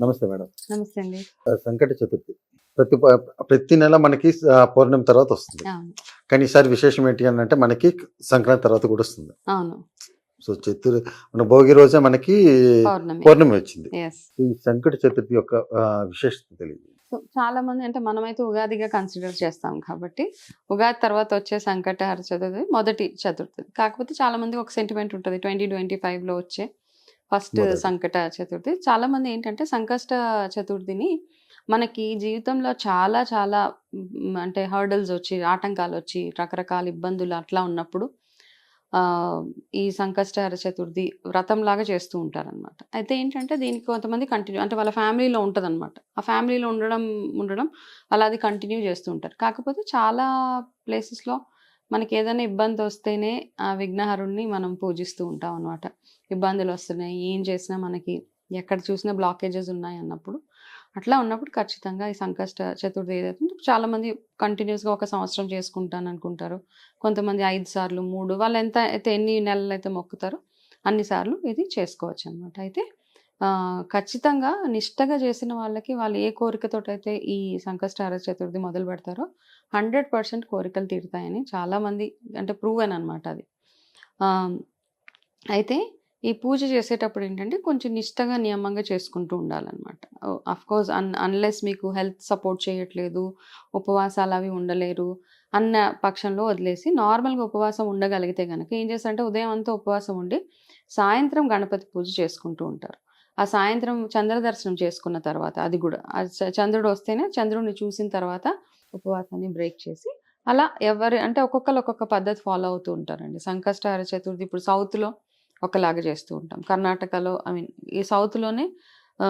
నమస్తే మేడం. నమస్తే అండి. సంకట చతుర్థి. ప్రతి ప్రతి నెల మనకి పౌర్ణమి తర్వాత వస్తుంది. కానీ ఈసారి విశేషం ఏంటి అని అంటే మనకి సంక్రాంతి తర్వాత కూడా వస్తుంది. అవును. సో చతుర్ మన భోగి రోజే మనకి పౌర్ణమి. వచ్చింది. ఈ సంకట చతుర్థి యొక్క విశేషత తెలియదు సో చాలా మంది అంటే మనమైతే ఉగాదిగా కన్సిడర్ చేస్తాం కాబట్టి ఉగాది తర్వాత వచ్చే సంకటహర చతుర్థి మొదటి చతుర్థి. కాకపోతే చాలా మందికి ఒక సెంటిమెంట్ ఉంటుంది. ట్వంటీ ట్వంటీ లో వచ్చే ఫస్ట్. సంకట చతుర్థి. చాలా మంది ఏంటంటే సంకష్ట చతుర్థిని మనకి జీవితంలో చాలా చాలా అంటే హర్డల్స్ వచ్చి ఆటంకాలు వచ్చి రకరకాల ఇబ్బందులు అట్లా ఉన్నప్పుడు ఆ, ఈ సంకష్టహర చతుర్థి వ్రతం లాగా చేస్తూ ఉంటారనమాట అయితే ఏంటంటే దీనికి కొంతమంది కంటిన్యూ అంటే వాళ్ళ ఫ్యామిలీలో ఉంటుంది అనమాట ఆ ఫ్యామిలీలో ఉండడం ఉండడం అలా అది కంటిన్యూ చేస్తూ ఉంటారు. కాకపోతే చాలా ప్లేసెస్లో మనకి ఏదైనా ఇబ్బంది వస్తేనే ఆ విఘ్నహరుణ్ణి మనం పూజిస్తూ ఉంటాం అనమాట ఇబ్బందులు వస్తున్నాయి ఏం చేసినా మనకి ఎక్కడ చూసినా బ్లాకేజెస్ ఉన్నాయి అన్నప్పుడు. అట్లా ఉన్నప్పుడు ఖచ్చితంగా ఈ సంకష్ట చతుర్థి ఏదైతే చాలామంది కంటిన్యూస్గా ఒక సంవత్సరం చేసుకుంటాను అనుకుంటారు. కొంతమంది ఐదు సార్లు మూడు వాళ్ళు ఎంత అయితే ఎన్ని నెలలు అయితే మొక్కుతారో అన్ని సార్లు ఇది చేసుకోవచ్చు అనమాట అయితే ఖచ్చితంగా నిష్టగా చేసిన వాళ్ళకి వాళ్ళు ఏ కోరికతోటైతే అయితే ఈ సంకష్టార చతుర్థి మొదలు పెడతారో హండ్రెడ్ పర్సెంట్ కోరికలు తీరుతాయని చాలామంది అంటే ప్రూవ్ అని అనమాట అది. అయితే ఈ పూజ చేసేటప్పుడు ఏంటంటే కొంచెం నిష్టగా నియమంగా చేసుకుంటూ ఉండాలన్నమాట. అఫ్కోర్స్ అన్ అన్లెస్ మీకు హెల్త్ సపోర్ట్ చేయట్లేదు ఉపవాసాలు అవి ఉండలేరు అన్న పక్షంలో వదిలేసి నార్మల్గా ఉపవాసం ఉండగలిగితే కనుక ఏం చేస్తారంటే ఉదయం అంతా ఉపవాసం ఉండి సాయంత్రం గణపతి పూజ చేసుకుంటూ ఉంటారు. ఆ సాయంత్రం చంద్ర దర్శనం చేసుకున్న తర్వాత అది కూడా చంద్రుడు వస్తేనే చంద్రుడిని చూసిన తర్వాత ఉపవాసాన్ని బ్రేక్ చేసి అలా ఎవరి అంటే ఒక్కొక్కరు ఒక్కొక్క పద్ధతి ఫాలో అవుతూ ఉంటారండి. సంకష్టహార చతుర్థి ఇప్పుడు సౌత్లో ఒకలాగా చేస్తూ ఉంటాం. కర్ణాటకలో ఐ మీన్ ఈ సౌత్లోనే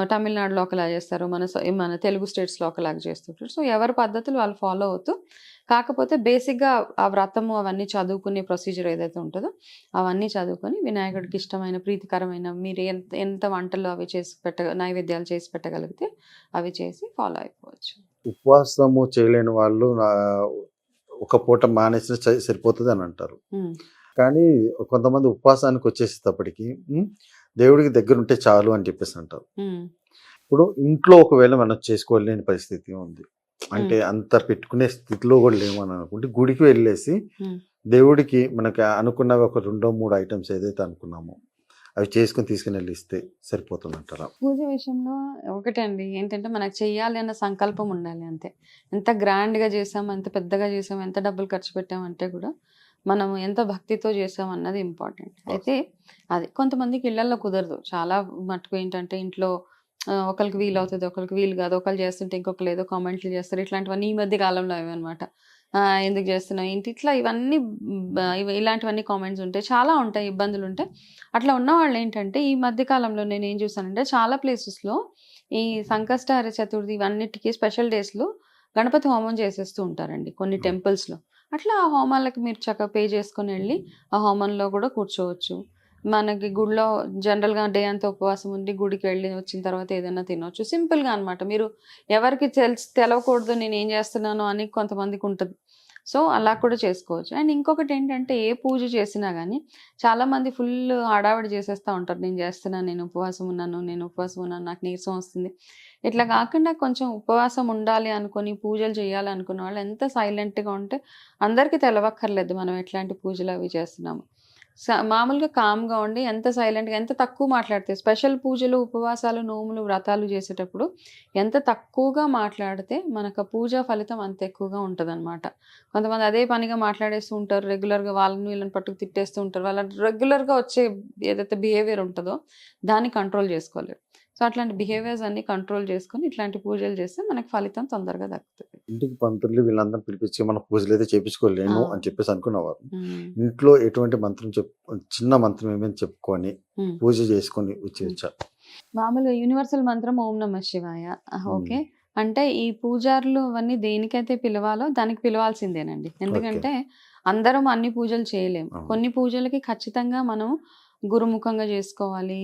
తమిళనాడులో ఒకలా చేస్తారు మన మన తెలుగు స్టేట్స్లో ఒకలాగా చేస్తుంటారు. సో ఎవరి పద్ధతులు వాళ్ళు ఫాలో అవుతూ కాకపోతే బేసిక్గా ఆ వ్రతము అవన్నీ చదువుకునే ప్రొసీజర్ ఏదైతే ఉంటుందో అవన్నీ చదువుకొని వినాయకుడికి ఇష్టమైన ప్రీతికరమైన మీరు ఎంత ఎంత వంటలు అవి చేసి పెట్ట నైవేద్యాలు చేసి పెట్టగలిగితే అవి చేసి ఫాలో అయిపోవచ్చు. ఉపవాసము చేయలేని వాళ్ళు ఒక పూట మానేసిన సరి- సరిపోతుంది అని అంటారు. కానీ కొంతమంది ఉపవాసానికి వచ్చేసేటప్పటికి దేవుడికి దగ్గర ఉంటే చాలు అని చెప్పేసి అంటారు ఇప్పుడు ఇంట్లో ఒకవేళ మనం చేసుకోలేని పరిస్థితి ఉంది. అంటే అంత పెట్టుకునే స్థితిలో కూడా లేమని అనుకుంటే గుడికి వెళ్ళేసి. దేవుడికి మనకి అనుకున్నవి ఒక రెండో మూడు ఐటమ్స్ ఏదైతే అనుకున్నామో అవి చేసుకుని తీసుకుని వెళ్ళి ఇస్తే సరిపోతుంది అంటారా పూజ విషయంలో ఒకటే అండి ఏంటంటే మనకు చెయ్యాలి అన్న సంకల్పం ఉండాలి అంతే. ఎంత గ్రాండ్గా చేసాం ఎంత పెద్దగా చేసాం ఎంత డబ్బులు ఖర్చు పెట్టామంటే కూడా మనం ఎంత భక్తితో చేసాం అన్నది ఇంపార్టెంట్ అయితే అది కొంతమందికి ఇళ్ళలో కుదరదు. చాలా మటుకు ఏంటంటే ఇంట్లో ఒకరికి వీలు అవుతుంది ఒకరికి వీలు కాదు. ఒకరు చేస్తుంటే ఇంకొకరు ఏదో కామెంట్లు చేస్తారు. ఇట్లాంటివన్నీ ఈ మధ్య కాలంలో అవి అనమాట ఎందుకు చేస్తున్నావు ఏంటి? ఇట్లా ఇవన్నీ ఇలాంటివన్నీ కామెంట్స్ ఉంటాయి చాలా ఉంటాయి ఇబ్బందులు ఉంటాయి అట్లా ఉన్న వాళ్ళు ఏంటంటే ఈ మధ్య కాలంలో నేను ఏం చూసానంటే చాలా ప్లేసెస్లో ఈ సంకష్టహర చతుర్థి ఇవన్నిటికీ స్పెషల్ డేస్లో గణపతి హోమం చేసేస్తూ ఉంటారండి. కొన్ని Hmm. టెంపుల్స్లో. అట్లా ఆ హోమాలకి మీరు చక్కగా పే చేసుకొని వెళ్ళి ఆ హోమంలో కూడా కూర్చోవచ్చు. మనకి గుడిలో జనరల్గా డే అంతా ఉపవాసం ఉండి గుడికి వెళ్ళి వచ్చిన తర్వాత ఏదైనా తినవచ్చు సింపుల్గా అనమాట మీరు ఎవరికి తెలిసి తెలవకూడదు నేను ఏం చేస్తున్నాను అని కొంతమందికి ఉంటుంది. సో అలా కూడా చేసుకోవచ్చు. అండ్ ఇంకొకటి ఏంటంటే ఏ పూజ చేసినా కానీ చాలామంది ఫుల్ హడావిడి చేసేస్తూ ఉంటారు. నేను చేస్తున్నాను నేను ఉపవాసం ఉన్నాను నేను ఉపవాసం ఉన్నాను నాకు నీరసం వస్తుంది. ఇట్లా కాకుండా కొంచెం ఉపవాసం ఉండాలి అనుకొని పూజలు చేయాలి అనుకున్న వాళ్ళు ఎంత సైలెంట్గా ఉంటే అందరికీ తెలవక్కర్లేదు మనం ఎట్లాంటి పూజలు అవి చేస్తున్నాము. మామూలుగా కామ్గా ఉండి ఎంత సైలెంట్గా ఎంత తక్కువ మాట్లాడితే స్పెషల్ పూజలు ఉపవాసాలు నోములు వ్రతాలు చేసేటప్పుడు ఎంత తక్కువగా మాట్లాడితే మనకు పూజ పూజా ఫలితం అంత ఎక్కువగా ఉంటుంది కొంతమంది అదే పనిగా మాట్లాడేస్తూ ఉంటారు రెగ్యులర్గా వాళ్ళని వీళ్ళని పట్టుకు తిట్టేస్తూ ఉంటారు. వాళ్ళ రెగ్యులర్గా వచ్చే ఏదైతే బిహేవియర్ ఉంటుందో దాన్ని కంట్రోల్ చేసుకోలేరు. సో అట్లాంటి బిహేవియర్స్ అన్ని కంట్రోల్ చేసుకొని ఇట్లాంటి పూజలు చేస్తే మనకి ఫలితం తొందరగా దక్కుతుంది. ఇంటికి పంతులు వీళ్ళందరూ పిలిపించి మన పూజలు అయితే చేపించుకోలేను ఆ. అని చెప్పేసి అనుకున్నవారు ఉమ్, ఇంట్లో ఎటువంటి మంత్రం చెప్పు చిన్న మంత్రం ఏమైనా చెప్పుకొని. పూజ చేసుకొని వచ్చేయచ్చా? మామూలుగా యూనివర్సల్ మంత్రం ఓం నమ శివాయ. ఓకే. అంటే ఈ పూజారులు అవన్నీ దేనికైతే పిలవాలో దానికి పిలవాల్సిందేనండి. ఎందుకంటే అందరం అన్ని పూజలు చేయలేం. అవును. కొన్ని పూజలకి ఖచ్చితంగా మనం గురుముఖంగా చేసుకోవాలి.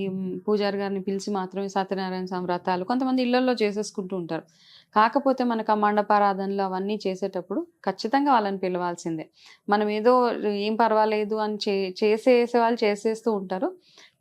పూజారి గారిని పిలిచి మాత్రమే సత్యనారాయణ స్వామి వ్రతాలు కొంతమంది ఇళ్ళలో చేసేసుకుంటూ ఉంటారు. కాకపోతే మనకు ఆ మండపారాధనలు అవన్నీ చేసేటప్పుడు ఖచ్చితంగా వాళ్ళని పిలవాల్సిందే. మనం ఏదో ఏం పర్వాలేదు అని చే చేసేసే వాళ్ళు చేసేస్తూ ఉంటారు.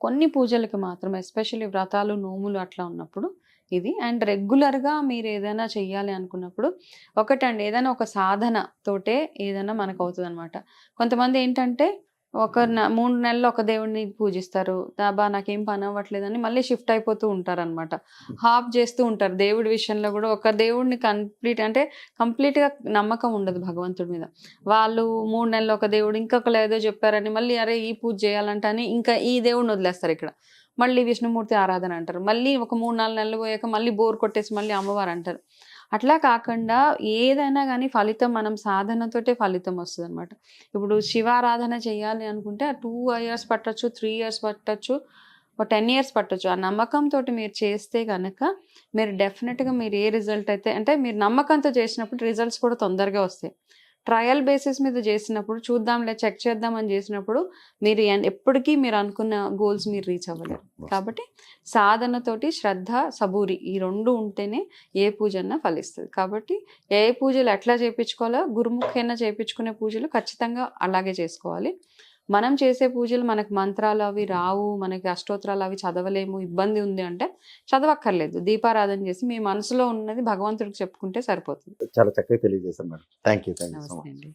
కొన్ని పూజలకి మాత్రం ఎస్పెషల్లీ వ్రతాలు నోములు అట్లా ఉన్నప్పుడు ఇది. అండ్ రెగ్యులర్గా మీరు ఏదైనా చెయ్యాలి అనుకున్నప్పుడు ఒకటండి ఏదైనా ఒక సాధన తోటే ఏదైనా మనకు అవుతుంది అనమాట కొంతమంది ఏంటంటే ఒక మూడు నెలలు ఒక దేవుడిని పూజిస్తారు. దాబా నాకేం పని అవ్వట్లేదని మళ్ళీ షిఫ్ట్ అయిపోతూ ఉంటారు అనమాట హాఫ్ చేస్తూ ఉంటారు. దేవుడి విషయంలో కూడా ఒక దేవుడిని కంప్లీట్ అంటే complete గా నమ్మకం ఉండదు భగవంతుడి మీద. వాళ్ళు మూడు నెలలు ఒక దేవుడు ఇంకొకరు ఏదో చెప్పారని మళ్ళీ అరే ఈ పూజ చేయాలంట అని ఇంకా ఈ దేవుడిని వదిలేస్తారు ఇక్కడ. మళ్ళీ విష్ణుమూర్తి ఆరాధన అంటారు. మళ్ళీ ఒక మూడు నాలుగు నెలలు పోయాక మళ్ళీ బోర్ కొట్టేసి మళ్ళీ అమ్మవారు అంటారు. అట్లా కాకుండా ఏదైనా కానీ ఫలితం మనం సాధనతోటే ఫలితం వస్తుంది అనమాట ఇప్పుడు శివారాధన చేయాలి అనుకుంటే టూ ఇయర్స్ పట్టొచ్చు త్రీ ఇయర్స్ పట్టొచ్చు ఒక టెన్ ఇయర్స్ పట్టొచ్చు. ఆ నమ్మకంతో మీరు చేస్తే కనుక మీరు డెఫినెట్గా మీరు ఏ రిజల్ట్ అయితే అంటే మీరు నమ్మకంతో చేసినప్పుడు రిజల్ట్స్ కూడా తొందరగా వస్తాయి. ట్రయల్ బేసిస్ మీద చేసినప్పుడు చూద్దాంలే చెక్ చేద్దామని చేసినప్పుడు మీరు ఎప్పటికీ మీరు అనుకున్న గోల్స్ మీరు రీచ్ అవ్వలేరు. కాబట్టి సాధనతోటి శ్రద్ధ సబూరి ఈ రెండు ఉంటేనే ఏ పూజ అన్నా ఫలిస్తుంది. కాబట్టి ఏ పూజలు ఎట్లా చేయించుకోవాలో గురుముఖైనా చేయించుకునే పూజలు ఖచ్చితంగా అలాగే చేసుకోవాలి. మనం చేసే పూజలు మనకు మంత్రాలు అవి రావు మనకి అష్టోత్తరాలు అవి చదవలేము ఇబ్బంది ఉంది అంటే చదవక్కర్లేదు. దీపారాధన చేసి మీ మనసులో ఉన్నది భగవంతుడికి చెప్పుకుంటే సరిపోతుంది. చాలా చక్కగా తెలియజేశారు madam. Thank you thank you